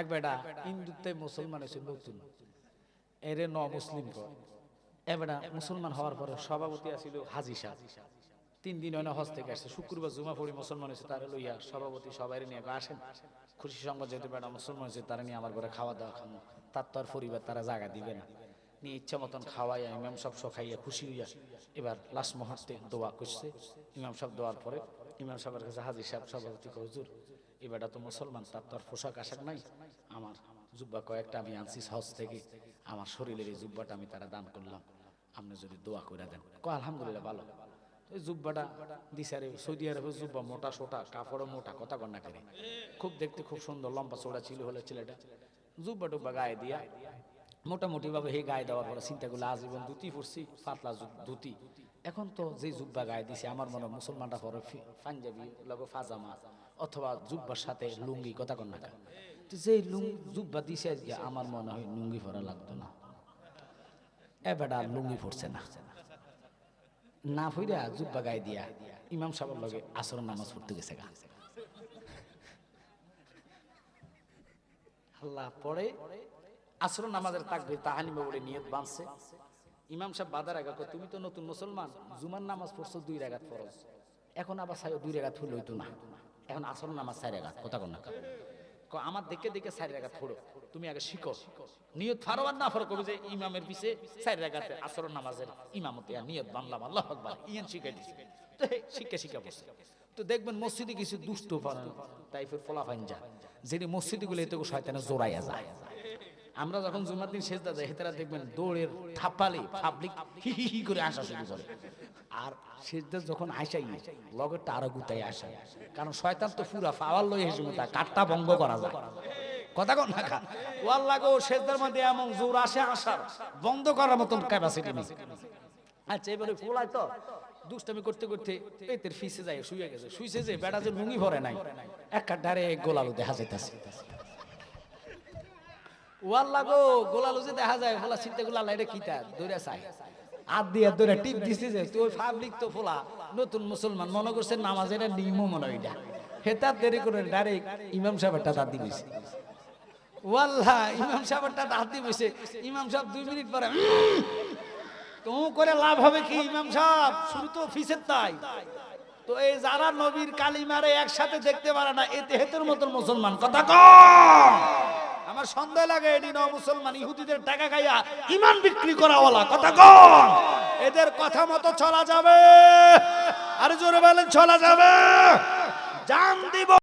এক বেটা হিন্দুত্বে মুসলমান হয়েছে, নতুন। এরে ন মুসলিম কয় এ বেটা মুসলমান হওয়ার পরে সভাপতি আছিল হাজি সাহ তিন দিন হয় হজ থেকে আসছে। শুক্রবার জুমা পড়ি মুসলমান হয়েছে, তারা লইয়া সভাপতি সবাই নিয়ে আসেন। খুশি সঙ্গে যেহেতু বেটা মুসলমান হয়েছে, তারা নিয়ে আমার ঘরে খাওয়া দাওয়া খামো। তার তো আর পরিবার, তারা জায়গা দিবে না। নিয়ে ইচ্ছা মতন খাওয়াইয়া ইমাম সব খাইয়া খুশি হইয়া এবার লাস্ট মুহূর্তে দোয়া করছে। ইমাম সব দোয়ার পরে ইমাম সাহেবের কাছে হাজির সাহেব সভাপতি হুজুর, এই বেটা তো মুসলমান, তার তো আর পোশাক আশাক নাই। আমার জুব্বা কয়েকটা আমি আনছি হজ থেকে। আমার শরীরের এই জুব্বাটা আমি তারা দান করলাম। আপনি যদি দোয়া করে দেন। ক আলহামদুলিল্লাহ, ভালো। এই জুব্বাটা দিশারে সৌদি আরবে জুব্বা মোটা সোটা, কাপড়ও মোটা, কথা কন্যা করে খুব দেখতে খুব সুন্দর, লম্বা চোড়া ছিল হলে ছেলেটা। জুব্বা টুব্বা গায়ে দিয়া মোটামুটি ভাবে হে গায়ে দেওয়ার পরে চিন্তা করলে, আজীবন ধুতি পরছি, পাতলা ধুতি। এখন তো যে জুব্বা গায়ে দিছে, আমার মনে মুসলমানরা পরে পাঞ্জাবি লগো ফাজামা অথবা জুব্বার সাথে লুঙ্গি, কথা কন্যা করে তো যে লুং জুব্বা দিছে আজকে, আমার মনে হয় লুঙ্গি পরা লাগতো না। এ বেটা লুঙ্গি পড়ছে না। না ফইরা জুব্বা গায়ে দিয়া ইমাম সাহেবের লগে আসর নামাজ পড়তে গেছে গা। আল্লাহ পরে আসর নামাজের তাকবির তাহানিমা বলে নিয়ত বাঁধছে। ইমাম সাহেব আগে কয়, তুমি তো নতুন মুসলমান জুমার নামাজ পড়ছো দুই রাগাত ফরজ। এখন আবার সাই দুই রাগাত ফুল হইতো না। এখন আসর নামাজ চার রাগাত কথা কন না আমার দেখে দেখে চার রাগাত ফোড়ো তুমি আগে শিখো। নিয়ত ফারোয়ার না ফরক যে ইমামের পিছে চার রাগাতে আসর নামাজের ইমামতে আর নিয়ত বানলাম আল্লাহ আকবার ইয়ান শিখাই দিছি। তো শিক্ষা শিক্ষা বসছে তো দেখবেন মসজিদে কিছু দুষ্ট টাইপের ফলাফাইন যা যেটি মসজিদে গুলো এতে শয়তানে জোড়াইয়া যায়। আমরা যখন জুমার দিন শেষ দাদা হেতারা দেখবেন দৌড়ের থাপ্পালে পাবলিক হি হি করে আসা শুরু করে। আর শেষদার যখন আইসাই লগেরটা আরও গুতাই আসে। কারণ শয়তান তো পুরা পাওয়ার লই হেসে মতো, কাঠটা ভঙ্গ করা যায়। কথা কন না খা ওয়াল লাগো শেষদার মধ্যে এমন জোর আসে আসার, বন্ধ করার মতন ক্যাপাসিটি নেই। আচ্ছা এবারে ফুলাই তো, দুষ্টামি করতে করতে এতের ফিসে যায়, শুয়ে গেছে। শুইছে যে বেড়া যে লুঙ্গি ভরে নাই, এক ডারে গোলালু দেখা যাইতাছে। গো দেখা যায় চাই দিয়ে টিপ যে তো ফোলা, নতুন মুসলমান, মনে নামাজের নিয়ম মনে দেরি করে ডাইরেক্ট ইমাম ইমাম ইমাম দুই মিনিট পরে তো করে লাভ হবে কি ইমাম সাহেব? শুরু তো ফিসের তাই। তো এই যারা নবীর কালিমারে একসাথে দেখতে পারে না, এতে হেতুর মতন মুসলমান। কথা কম! আমার সন্দেহ লাগে এটি ন মুসলমান, ইহুদিদের টাকা খাইয়া ইমান বিক্রি করা করাওয়ালা, কথা কন। এদের কথা মতো চলা যাবে। আর জোরে বলেন, চলা যাবে। জান দিব।